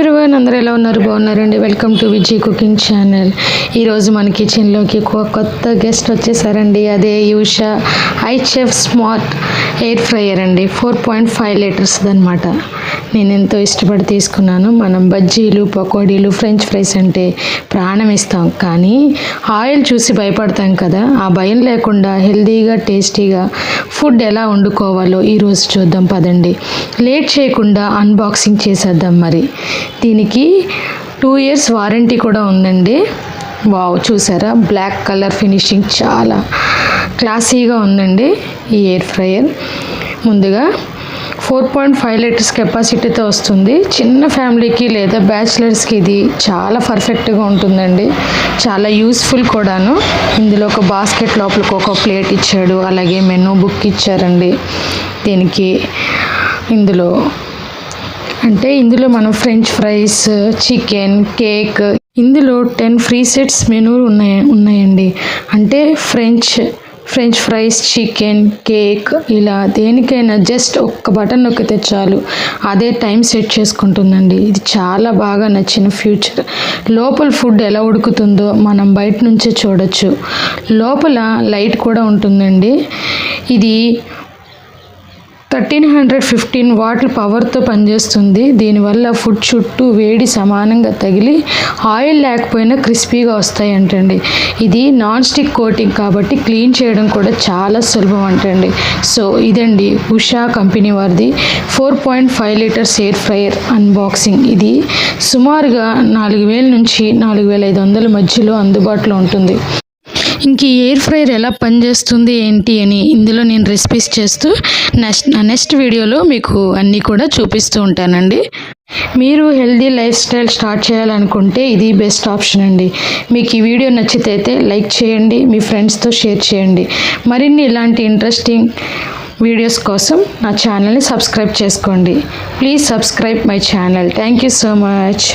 Everyone అందరూ ఎలా ఉన్నారు? బాగున్నారండి. Welcome to Vijay cooking channel ఈరోజు మన కిచెన్లోకి కొత్త గెస్ట్ వచ్చేసారండి. అదే Usha. I chef smart air fryer అండి. ఫోర్ పాయింట్ ఫైవ్ లీటర్స్ అనమాట నేను ఎంతో ఇష్టపడి తీసుకున్నాను. మనం బజ్జీలు పకోడీలు ఫ్రెంచ్ ఫ్రైస్ అంటే ప్రాణం ఇస్తాం. కానీ ఆయిల్ చూసి భయపడతాం కదా. ఆ భయం లేకుండా హెల్తీగా టేస్టీగా ఫుడ్ ఎలా వండుకోవాలో ఈరోజు చూద్దాం పదండి. లేట్ చేయకుండా అన్బాక్సింగ్ చేసేద్దాం మరి. దీనికి టూ ఇయర్స్ వారంటీ కూడా ఉందండి. వావ్ చూసారా? బ్లాక్ కలర్ ఫినిషింగ్ చాలా క్లాసీగా ఉందండి ఈ ఎయిర్ ఫ్రైయర్ ముందుగా ఫోర్ పాయింట్ ఫైవ్ లీటర్స్ కెపాసిటీతో వస్తుంది. చిన్న ఫ్యామిలీకి లేదా బ్యాచిలర్స్కి ఇది చాలా పర్ఫెక్ట్గా ఉంటుందండి. చాలా యూస్ఫుల్ కూడాను. ఇందులో ఒక బాస్కెట్ లోపలికి ఒక ప్లేట్ ఇచ్చాడు. అలాగే మెనూ బుక్ ఇచ్చారండి. దీనికి ఇందులో అంటే ఇందులో మనం ఫ్రెంచ్ ఫ్రైస్ చికెన్ కేక్ ఇందులో టెన్ ఫ్రీ సెట్స్ మెనూ ఉన్నాయి ఉన్నాయండి. అంటే French French fries chicken cake ఇలా దేనికైనా జస్ట్ ఒక్క బటన్ నొక్కితే చాలు. అదే టైం సెట్ చేసుకుంటుందండి. ఇది చాలా బాగా నచ్చిన ఫ్యూచర్ లోపల ఫుడ్ ఎలా ఉడుకుతుందో మనం బయట నుంచే చూడొచ్చు. లోపల లైట్ కూడా ఉంటుందండి. ఇది థర్టీన్ హండ్రెడ్ ఫిఫ్టీన్ వాట్ల పవర్తో పనిచేస్తుంది. దీనివల్ల ఫుడ్ చుట్టూ వేడి సమానంగా తగిలి ఆయిల్ లేకపోయినా క్రిస్పీగా వస్తాయి అంటండి ఇది నాన్ స్టిక్ కోటింగ్ కాబట్టి క్లీన్ చేయడం కూడా చాలా సులభం అంటండి సో ఇదండి ఉషా కంపెనీ వారిది. Four point five litres air fryer unboxing. ఇది సుమారుగా నాలుగు వేల నుంచి నాలుగు వేల ఐదు వందల మధ్యలో అందుబాటులో ఉంటుంది. ఇంక ఈ ఎయిర్ ఫ్రైయర్ ఎలా పనిచేస్తుంది ఏంటి అని ఇందులో నేను రెసిపీస్ చేస్తూ నెక్స్ట్ నా నెక్స్ట్ వీడియోలో మీకు అన్నీ కూడా చూపిస్తూ ఉంటానండి. మీరు హెల్దీ లైఫ్ స్టైల్ స్టార్ట్ చేయాలనుకుంటే ఇది బెస్ట్ ఆప్షన్ అండి. మీకు ఈ వీడియో నచ్చితే అయితే లైక్ చేయండి మీ ఫ్రెండ్స్తో షేర్ చేయండి. మరిన్ని ఇలాంటి ఇంట్రెస్టింగ్ వీడియోస్ కోసం నా ఛానల్ని సబ్స్క్రైబ్ చేసుకోండి. Please subscribe my channel thank you so much